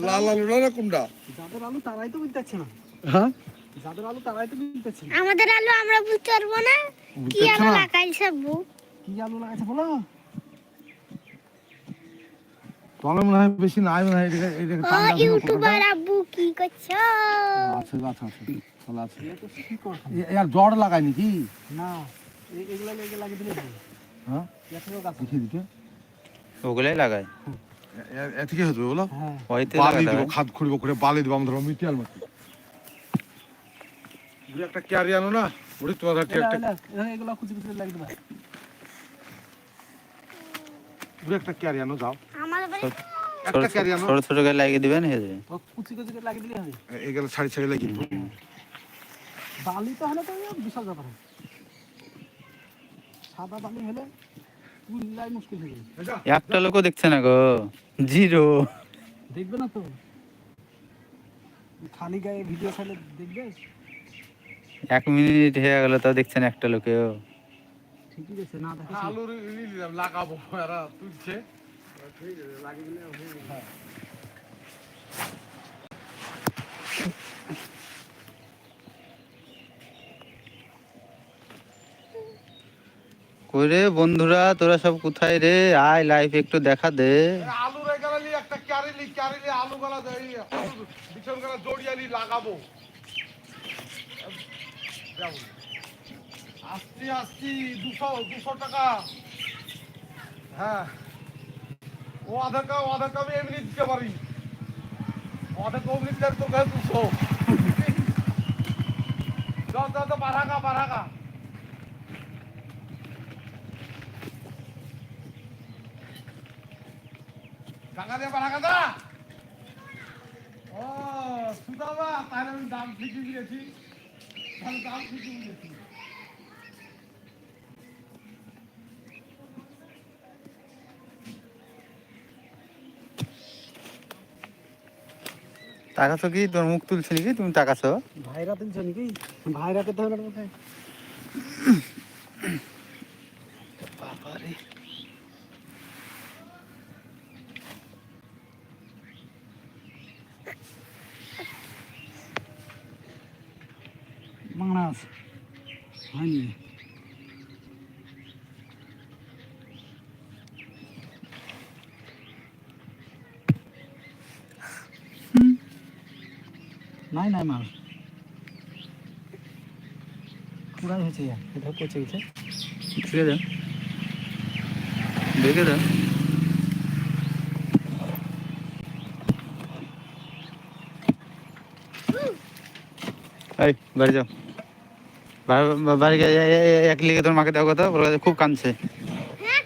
লাল আলুটা না কোনটা? যাদের আলু তারাই তো বুঝতেছে না। হ্যাঁ? যাদের আলু তারাই তো বুঝতেছে না। আমাদের আলু আমরা বুঝতে পারব না। কি আলু লাগাইছে বউ কি আলু লাগাইছে বলো? তবে মনে হয় বেশি নাই মনে হয় এটাকে ও ইউটিউবার আব্বু কি করছ? আছে গাছ আছে তাহলে আছে। এটা তো শিকড় খালি। এ- এর জড় লাগায়নি কি না এই- এগুলা লেগে লাগিয়ে দিলে হ্যাঁ? গাছ ওগুলাই লাগায়। এদিকে হতো বলো বালি দিব খাদ করে বালি মিটিয়াল মাটি একটা ক্যারি আনো না তোমার একটা এগুলা কুচি কুচি লাগিয়ে একটা ক্যারি আনো যাও ছোট একটা ক্যারি আনো ছোট ছোট করে লাগিয়ে দিবেন কুচি কুচি করে লাগিয়ে দিলে হবে এগুলো ছাড়ি ছাড়ি লাগিয়ে বালি তো হলে তো বিশাল ব্যাপার সাদা বালি হলে একটা লোকও দেখছে না গো জিরো। দেখবে না তো? খালি গায়ে ভিডিও ছাড়লে দেখবে? এক মিনিট হয়ে গেল তাও দেখছেন একটা লোকেও ঠিকই আছে না দেখা আলু নিলাম লাগাবো এরা তুলছে। কইরে বন্ধুরা তোরা সব কোথায় রে? আয় লাইফ একটু দেখা দে। আলু একটা ক্যারিলি আলু গলা বিছন গলা জড়িয়ালি লাগাবো। আসছি আসছি, দুশো দুশো টাকা। হ্যাঁ। ও আধার কার্ড আধার কার্ড আমি এমনি দিতে পারি। আধার কার্ড এমনি দিতে তোর কাছে দুশো। যাও যাও যাও টাকা দা ও সুদামা তাহলে আমি দাম ঠিকই দিয়েছি। তাহলে দাম ঠিকই দিয়েছি। তাকাছো কি? তোর মুখ তুলছে নাকি? তুমি তাকাছো ভাইরা তুলছে নাকি? ভাইরাকে তো হলো কোথায় মাছ হয়নি নাই নাই মাছ পুরাই হয়েছে ইয়া এটা পচে গেছে ঠিক আছে দেখে দাও এই বাড়ি যাও বা- বা- বাড়ি এ- এ- এক লিগে তোর মাকে দেওয়া কথা খুব কাঁদছে। হ্যাঁ